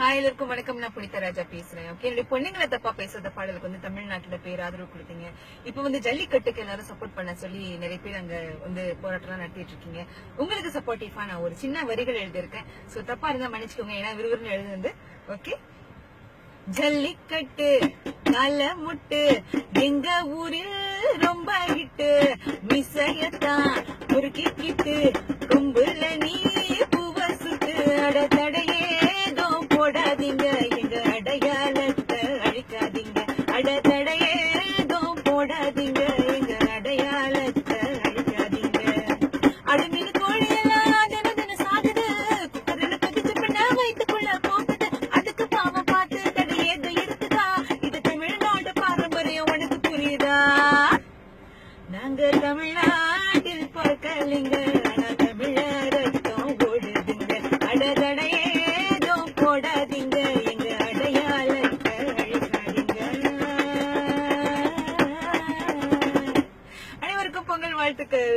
Hi எல்லாருக்கும் வணக்கம். நான் புனித ராஜா பேசுறேன். ஓகே என்னுடைய பொண்ணுங்களை தப்பா பேசுறத பாடலுக்கு வந்து தமிழ்நாட்டுல பேர் ஆதரவு கொடுத்தீங்க. இப்ப வந்து ஜல்லிக்கட்டுக்கு எல்லாரும் சப்போர்ட் பண்ண சொல்லி நிறைய பேர் அங்க வந்து போராட்டம் நடத்திட்டு இருக்கீங்க. உங்களுக்கு சப்போர்ட்டிவா நான் ஒரு சின்ன வரிகள் எழுதியிருக்கேன். சோ தப்பா இருந்தா மன்னிச்சுக்கோங்க. ஏன்னா விறுவிறுன்னு எழுதுனது. ஓகே ஜல்லிக்கட்டு நல்ல முட்டு எங்க ஊரில் ரொம்ப ஹிட்டு. மிசையத்தான் தமிழ்நாட்டில் பார்க்கலிங்க ஆனா தமிழர் ரத்தம் ஓடுதுங்க அடதடையேதோ போடாதீங்க எங்க அடையாளத்தை அழிக்காதீங்க. அனைவருக்கும் பொங்கல் வாழ்த்துக்கள்.